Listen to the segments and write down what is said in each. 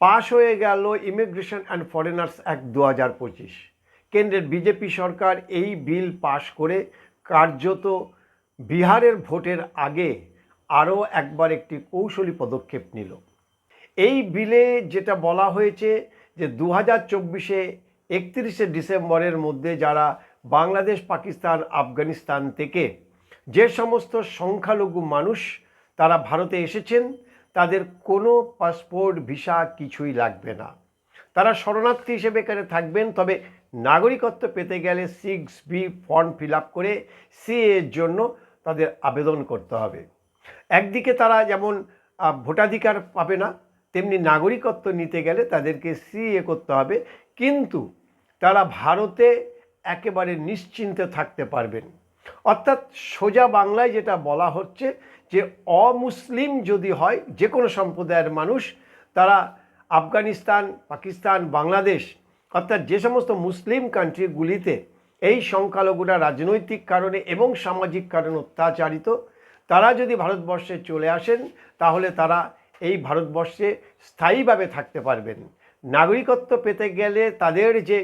পাশ হয়ে গেল immigration and foreigners act দু হাজার পঁচিশ। কেন্দ্রের বিজেপি সরকার এই বিল পাশ করে কার্যত বিহারের ভোটের আগে আরও একবার একটি কৌশলী পদক্ষেপ নিল। এই বিলে যেটা বলা হয়েছে যে দু হাজার চব্বিশে একত্রিশে ডিসেম্বরের মধ্যে যারা বাংলাদেশ, পাকিস্তান, আফগানিস্তান থেকে যে সমস্ত সংখ্যালঘু মানুষ তারা ভারতে এসেছেন তাদের কোনো পাসপোর্ট, ভিসা কিছুই লাগবে না। তারা শরণার্থী হিসেবে এখানে থাকবেন, তবে নাগরিকত্ব পেতে গেলে six B form fill up করে সিএ এর জন্য তাদের আবেদন করতে হবে। একদিকে তারা যেমন ভোটাধিকার পাবে না, তেমনি নাগরিকত্ব নিতে গেলে তাদেরকে সি এ করতে হবে, কিন্তু তারা ভারতে একেবারে নিশ্চিন্তে থাকতে পারবেন। অর্থাৎ সোজা বাংলায় যেটা বলা হচ্ছে যে অমুসলিম যদি হয়, যে কোনো সম্প্রদায়ের মানুষ, তারা আফগানিস্তান, পাকিস্তান, বাংলাদেশ, অর্থাৎ যে সমস্ত মুসলিম কান্ট্রিগুলিতে এই সংখ্যালঘুরা রাজনৈতিক কারণে এবং সামাজিক কারণে অত্যাচারিত, তারা যদি ভারতবর্ষে চলে আসেন, তাহলে তারা এই ভারতবর্ষে স্থায়ীভাবে থাকতে পারবেন। নাগরিকত্ব পেতে গেলে তাদের যে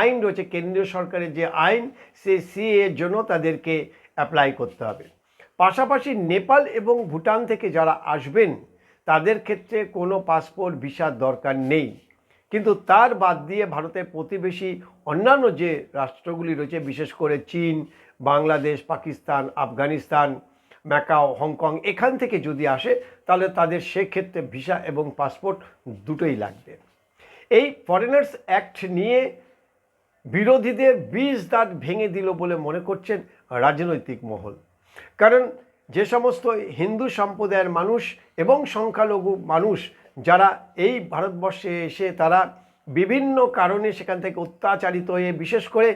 আইন রয়েছে, কেন্দ্রীয় সরকারের যে আইন সে সিএ এর জন্য তাদেরকে অ্যাপ্লাই করতে হবে। পাশাপাশি নেপাল এবং ভুটান থেকে যারা আসবেন, তাদের ক্ষেত্রে কোনো পাসপোর্ট ভিসার দরকার নেই। কিন্তু তার বাদ দিয়ে ভারতের প্রতিবেশী অন্যান্য যে রাষ্ট্রগুলি রয়েছে, বিশেষ করে চীন, Bangladesh, Pakistan, Afghanistan, Macau, Hong Kong, এখান থেকে যদি আসে, তাহলে তাদের সেক্ষেত্রে ভিসা এবং পাসপোর্ট দুটোই লাগবে। এই ফরেনার্স অ্যাক্ট নিয়ে বিরোধীদের বীজ দাঁত ভেঙে দিল বলে মনে করছেন রাজনৈতিক মহল। কারণ যে সমস্ত হিন্দু সম্প্রদায়ের মানুষ এবং সংখ্যালঘু মানুষ যারা এই ভারতবর্ষে এসে তারা বিভিন্ন কারণে সেখান থেকে অত্যাচারিত হয়ে, বিশেষ করে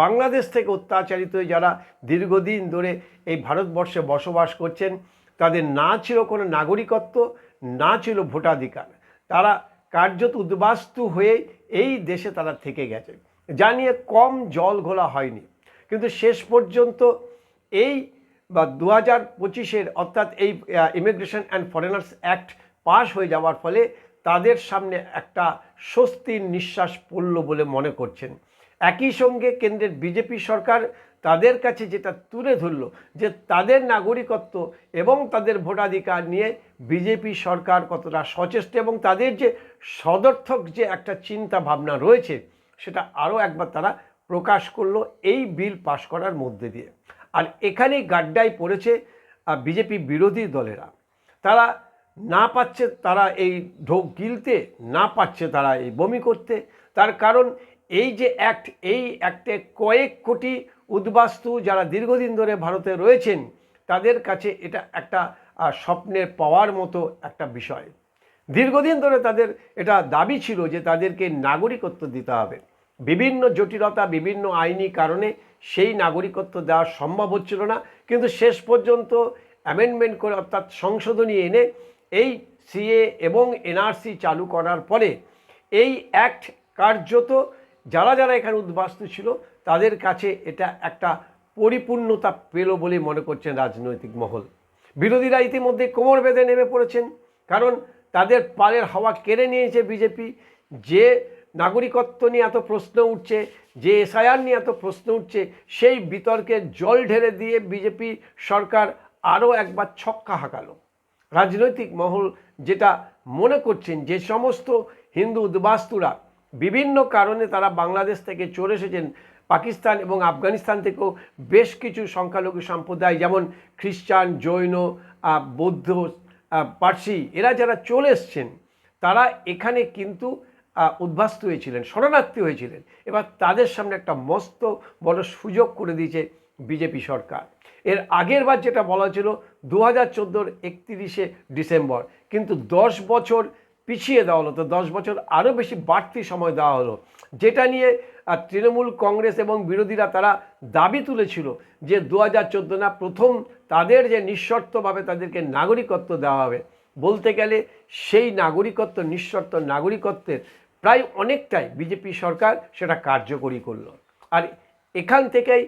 বাংলাদেশ থেকে অত্যাচারিত হয়ে যারা দীর্ঘদিন ধরে এই ভারতবর্ষে বসবাস করছেন, তাদের না ছিল কোনো নাগরিকত্ব, না ছিল ভোটাধিকার। তারা কার্যত উদ্বাস্তু হয়ে এই দেশে তারা থেকে গেছে যা নিয়ে কম জল ঘোলা হয়নি। কিন্তু শেষ পর্যন্ত এই, বা দু হাজার পঁচিশের অর্থাৎ এই immigration and foreigners act pass হয়ে যাওয়ার ফলে তাদের সামনে একটা স্বস্তির নিঃশ্বাস পড়ল বলে মনে করছেন। একই সঙ্গে কেন্দ্রের বিজেপি সরকার তাদের কাছে যেটা তুলে ধরল, যে তাদের নাগরিকত্ব এবং তাদের ভোটাধিকার নিয়ে বিজেপি সরকার কতটা সচেষ্ট এবং তাদের যে সদর্থক যে একটা চিন্তা ভাবনা রয়েছে সেটা আরও একবার তারা প্রকাশ করল এই বিল পাশ করার মধ্যে দিয়ে। আর এখানেই গাড্ডায় পড়েছে বিজেপি বিরোধী দলেরা। তারা না পাচ্ছে তারা এই ঢোক গিলতে, না পাচ্ছে তারা এই বমি করতে। তার কারণ এই যে অ্যাক্ট এই অ্যাক্টে কয়েক কোটি উদ্বাস্তু যারা দীর্ঘদিন ধরে ভারতে রয়েছেন, তাদের কাছে এটা একটা স্বপ্নের পাওয়ার মতো একটা বিষয়। দীর্ঘদিন ধরে তাদের এটা দাবি ছিল যে তাদেরকে নাগরিকত্ব দিতে হবে। বিভিন্ন জটিলতা, বিভিন্ন আইনি কারণে সেই নাগরিকত্ব দেওয়া সম্ভব হচ্ছিল না। কিন্তু শেষ পর্যন্ত অ্যামেন্ডমেন্ট করে অর্থাৎ সংশোধনী এনে এই সিএ এবং এনআরসি চালু করার পরে এই অ্যাক্ট কার্যত যারা যারা এখানে উদ্বাস্তু ছিল তাদের কাছে এটা একটা পরিপূর্ণতা পেল বলে মনে করছেন রাজনৈতিক মহল। বিরোধীরা ইতিমধ্যে কোমর বেঁধে নেমে পড়েছেন। কারণ তাদের পালের হাওয়া কেড়ে নিয়েছে বিজেপি। যে নাগরিকত্ব নিয়ে এত প্রশ্ন উঠছে, যে এসআইআর নিয়ে এত প্রশ্ন উঠছে, সেই বিতর্কে জল ঢেলে দিয়ে বিজেপি সরকার আরও একবার ছক্কা হাঁকালো। রাজনৈতিক মহল যেটা মনে করছেন যে সমস্ত হিন্দু উদ্বাস্তুরা, বিভিন্ন কারণে তারা বাংলাদেশ থেকে চলে এসেছেন, পাকিস্তান এবং আফগানিস্তান থেকেও বেশ কিছু সংখ্যালঘু সম্প্রদায়, যেমন খ্রিস্টান, জৈন বৌদ্ধ পার্সি, এরা যারা চলে এসছেন, তারা এখানে কিন্তু উদ্ভাস্ত হয়েছিলেন, শরণার্থী হয়েছিলেন। এবার তাদের সামনে একটা মস্ত বড় সুযোগ করে দিয়েছে বিজেপি সরকার। এর আগের বার যেটা বলা ছিল দু হাজার চোদ্দোর একত্রিশে ডিসেম্বর। কিন্তু দশ বছর পিছিয়ে দেওয়া হলো। তো দশ বছর আরও বেশি বাড়তি সময় দেওয়া হলো। যেটা নিয়ে তৃণমূল কংগ্রেস এবং বিরোধীরা তারা দাবি তুলেছিল যে দু হাজার চোদ্দ না প্রথম তাদের যে নিঃশর্তভাবে তাদেরকে নাগরিকত্ব দেওয়া হবে। বলতে গেলে সেই নাগরিকত্ব, নিঃশর্ত নাগরিকত্বের প্রায় অনেকটাই বিজেপি সরকার সেটা কার্যকরী করল। আর এখান থেকেই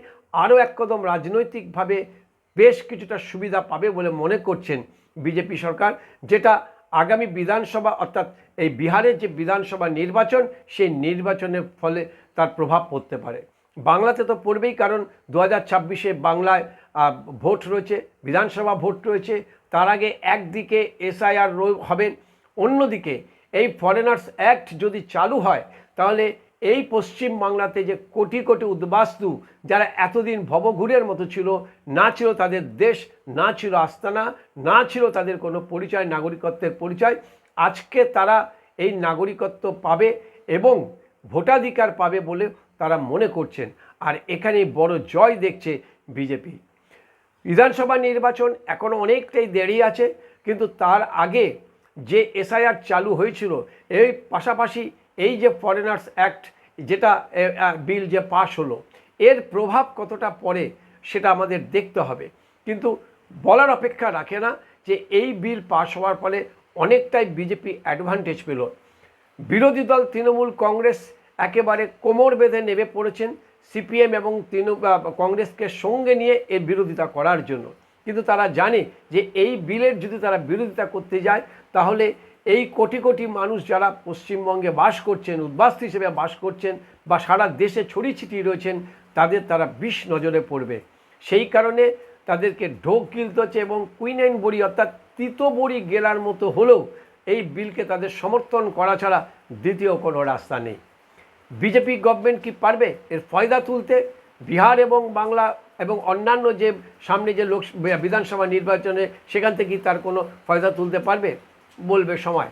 আরও এক কদম রাজনৈতিকভাবে বেশ কিছুটা সুবিধা পাবে বলে মনে করছেন বিজেপি সরকার, যেটা আগামী বিধানসভা, অর্থাৎ এই বিহারের যে বিধানসভা নির্বাচন, সেই নির্বাচনের ফলে তার প্রভাব পড়তে পারে। বাংলাতে তো পড়বেই, কারণ দু হাজার ছাব্বিশে বাংলায় ভোট রয়েছে, বিধানসভা ভোট রয়েছে, তার আগে একদিকে এসআইআর হবেন অন্যদিকে এই ফরেনার্স অ্যাক্ট যদি চালু হয়, তাহলে এই পশ্চিম বাংলাতে যে কোটি কোটি উদ্বাস্তু যারা এতদিন ভবঘুরের মতো ছিল, না ছিল তাদের দেশ, না ছিল আস্তানা, না ছিল তাদের কোনো পরিচয়, নাগরিকত্বের পরিচয়, আজকে তারা এই নাগরিকত্ব পাবে এবং ভোটাধিকার পাবে বলে তারা মনে করছেন। আর এখানে বড় জয় দেখছে বিজেপি। বিধানসভা নির্বাচন এখনও অনেকটাই দেরি আছে, কিন্তু তার আগে যে এসআইআর চালু হয়েছিল, এই পাশাপাশি এই যে ফরেনার্স অ্যাক্ট যেটা বিল যে পাশ হলো, এর প্রভাব কতটা পড়ে সেটা আমাদের দেখতে হবে। কিন্তু বলার অপেক্ষা রাখে না যে এই বিল পাশ হওয়ার ফলে অনেকটাই বিজেপি অ্যাডভান্টেজ পেল। বিরোধী দল তৃণমূল কংগ্রেস একেবারে কোমর বেঁধে নেমে পড়েছেন সিপিএম এবং তৃণমূল কংগ্রেসকে সঙ্গে নিয়ে এর বিরোধিতা করার জন্য। কিন্তু তারা জানে যে এই বিলের যদি তারা বিরোধিতা করতে যায়, তাহলে এই কোটি কোটি মানুষ যারা পশ্চিমবঙ্গে বাস করছেন, উদ্বাস্তু হিসেবে বাস করছেন বা সারা দেশে ছড়িয়ে ছিটিয়ে রয়েছেন, তাদের তারা বিষ নজরে পড়বে। সেই কারণে তাদেরকে ঢোক গিলতে হচ্ছে এবং কুইনাইন বড়ি অর্থাৎ তিতো বড়ি গেলার মতো হলেও এই বিলকে তাদের সমর্থন করা ছাড়া দ্বিতীয় কোনো রাস্তা নেই। বিজেপি গভর্নমেন্ট কি পারবে? এর ফয়দা তুলতে বিহার এবং বাংলা এবং অন্যান্য যে সামনে যে লোক বিধানসভা নির্বাচনে সেখান থেকে তার কোনো ফয়দা তুলতে পারবে? বলবে সময়।